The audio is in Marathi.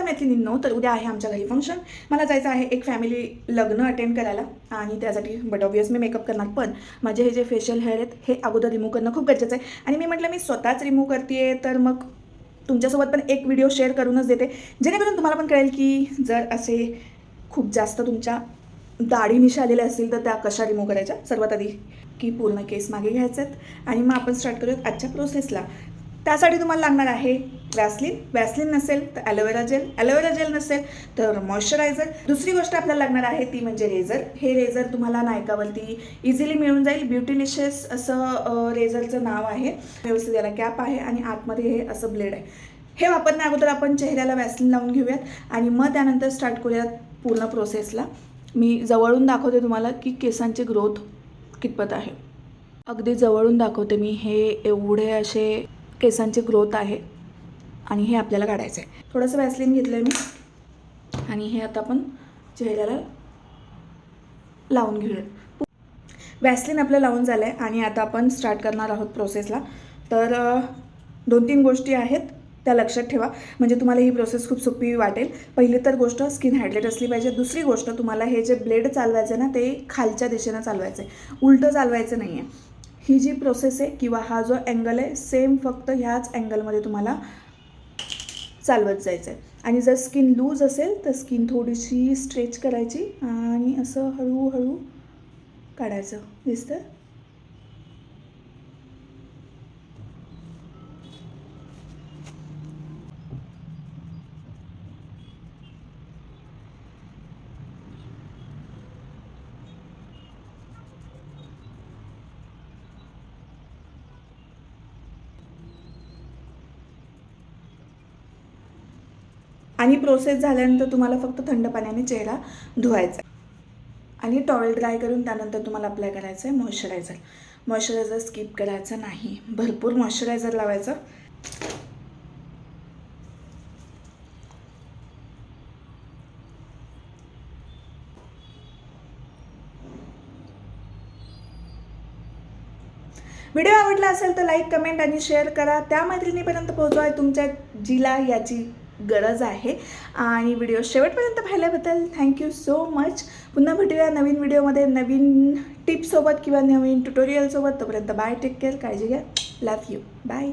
नमस्कार मैत्रिणींनो तर उद्या आहे आमच्या घरी फंक्शन मला जायचं आहे एक फॅमिली लग्न अटेंड करायला आणि त्यासाठी बट ऑबियस मी मेकअप करणार पण माझे हे जे फेशियल हेअर आहेत हे अगोदर रिमूव्ह करणं खूप गरजेचं आहे. आणि मी म्हटलं मी स्वतःच रिमूव्ह करते तर मग तुमच्यासोबत पण एक व्हिडिओ शेअर करूनच देते. जेणेकरून तुम्हाला पण कळेल की जर असे खूप जास्त तुमच्या दाढी मिशा आलेल्या असतील तर त्या कशा रिमूव्ह करायच्या? सर्वात आधी की पूर्ण केस मागे घ्यायचे आहेत आणि मग आपण स्टार्ट करूयात आजच्या प्रोसेसला त्यासाठी तुम्हाला लागणार आहे वॅसलिन वॅसलिन नसेल तर ॲलोवेरा जेल ॲलोवेरा जेल नसेल तर मॉइश्चरायझर दुसरी गोष्ट आपल्याला लागणार आहे ती म्हणजे रेझर हे रेझर तुम्हाला नायकावरती इझिली मिळून जाईल. ब्युटिलिशियस असं रेझरचं नाव आहे. व्यवस्थित याला कॅप आहे आणि आतमध्ये हे असं ब्लेड आहे. हे वापरण्या अगोदर आपण चेहऱ्याला वॅसलिन लावून घेऊयात आणि मग त्यानंतर स्टार्ट करूयात पूर्ण प्रोसेसला मी जवळून दाखवते तुम्हाला की केसांची ग्रोथ कितपत आहे. अगदी जवळून दाखवते मी. हे एवढे असे केसांची ग्रोथ आहे आणि हे आपल्याला काढायचं आहे थोडंसं वॅसलिन घेतलं आहे मी. आणि हे आता आपण चेहऱ्याला लावून घेऊयात. वॅसलिन आपलं लावून झालं आहे आणि आता आपण स्टार्ट करणार आहोत प्रोसेसला तर दोन तीन गोष्टी आहेत त्या लक्षात ठेवा. म्हणजे तुम्हाला ही प्रोसेस खूप सोपी वाटेल. पहिली तर गोष्ट स्किन हायड्रेट असली पाहिजे. दुसरी गोष्ट तुम्हाला हे जे ब्लेड चालवायचं आहे ना ते खालच्या दिशेनं चालवायचं आहे उलटं चालवायचं नाही आहे ही जी प्रोसेस आहे किंवा हा जो अँगल आहे सेम फक्त ह्याच अँगलमध्ये तुम्हाला चालवत जायचं आहे आणि जर स्किन लूज असेल तर स्किन थोडीशी स्ट्रेच करायची आणि असं हळूहळू काढायचं. दिसतं आणि प्रोसेस झाल्यानंतर तुम्हाला फक्त थंड पाण्याने चेहरा धुवायचा आणि टॉवेल ड्राय करून त्यानंतर तुम्हाला अप्लाय करायचं आहे मॉइश्चरायझर मॉइश्चरायझर स्किप करायचं नाही. भरपूर मॉइश्चरायझर लावायचं. व्हिडिओ आवडला असेल तर लाईक कमेंट आणि शेअर करा. त्या मैत्रिणीपर्यंत पोहोचवाय तुमच्या जिला याची गरज आहे. आणि व्हिडिओ शेवटपर्यंत पाहिल्याबद्दल थँक्यू सो मच पुन्हा भेटूया नवीन व्हिडिओमध्ये नवीन टिप्ससोबत किंवा नवीन ट्युटोरियलसोबत तोपर्यंत बाय टेक केअर काळजी घ्या. लव यू बाय